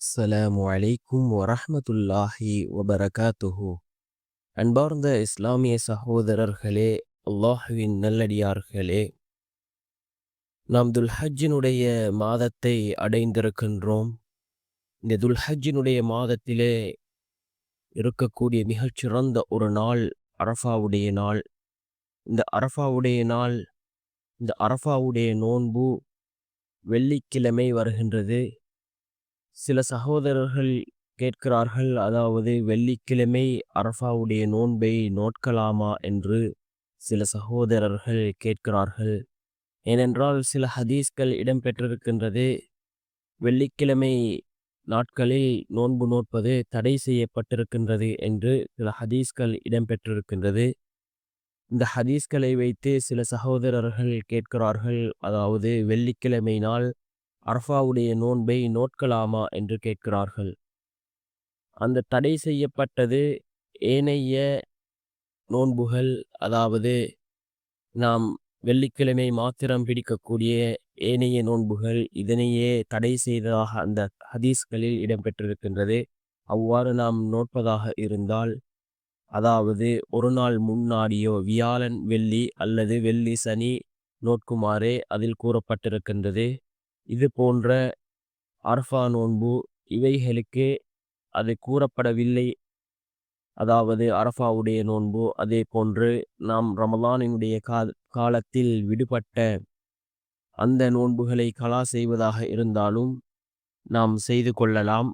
அஸ்ஸலாமு அலைக்கும் வரஹ்மத்துல்லாஹி வபரகாத்துஹு. அன்பார்ந்த இஸ்லாமிய சகோதரர்களே அல்லாஹுவின் நல்லடியார்களே நாம் துல்ஹஜ்ஜினுடைய மாதத்தை அடைந்திருக்கின்றோம். இந்த துல்ஹஜ்ஜினுடைய மாதத்திலே இருக்கக்கூடிய மிகச்சிறந்த ஒரு நாள் அரஃபாவுடைய நாள். இந்த அரஃபாவுடைய நாள் இந்த அரஃபாவுடைய நோன்பு வெள்ளிக்கிழமை வருகின்றது. சில சகோதரர்கள் கேட்கிறார்கள் அதாவது வெள்ளிக்கிழமை அரஃபாவுடைய நோன்பை நோட்கலாமா என்று சில சகோதரர்கள் கேட்கிறார்கள். ஏனென்றால் சில ஹதீஸ்கள் இடம்பெற்றிருக்கின்றது. வெள்ளிக்கிழமை நாட்களில் நோன்பு நோட்பது தடை செய்யப்பட்டிருக்கின்றது என்று சில ஹதீஸ்கள் இடம்பெற்றிருக்கின்றது. இந்த ஹதீஸ்களை வைத்து சில சகோதரர்கள் கேட்கிறார்கள் அதாவது வெள்ளிக்கிழமை நாள் அரஃபாவுடைய நோன்பை நோட்கலாமா என்று கேட்கிறார்கள். அந்த தடை செய்யப்பட்டது ஏனைய நோன்புகள் அதாவது நாம் வெள்ளிக்கிழமை மாத்திரம் பிடிக்கக்கூடிய ஏனைய நோன்புகள் இதனையே தடை செய்ததாக அந்த ஹதீஸ்களில் இடம்பெற்றிருக்கின்றது. அவ்வாறு நாம் நோட்பதாக இருந்தால் அதாவது ஒரு நாள் முன்னாடியோ வியாழன் வெள்ளி அல்லது வெள்ளி சனி நோட்குமாறே அதில் கூறப்பட்டிருக்கின்றது. இது போன்ற அர்ஃபா நோன்பு இவைகளுக்கு அது கூறப்படவில்லை. அதாவது அரஃபாவுடைய நோன்பு அதே போன்று நாம் ரமலானினுடைய கா காலத்தில் விடுபட்ட அந்த நோன்புகளை கலா செய்வதாக இருந்தாலும் நாம் செய்து கொள்ளலாம்.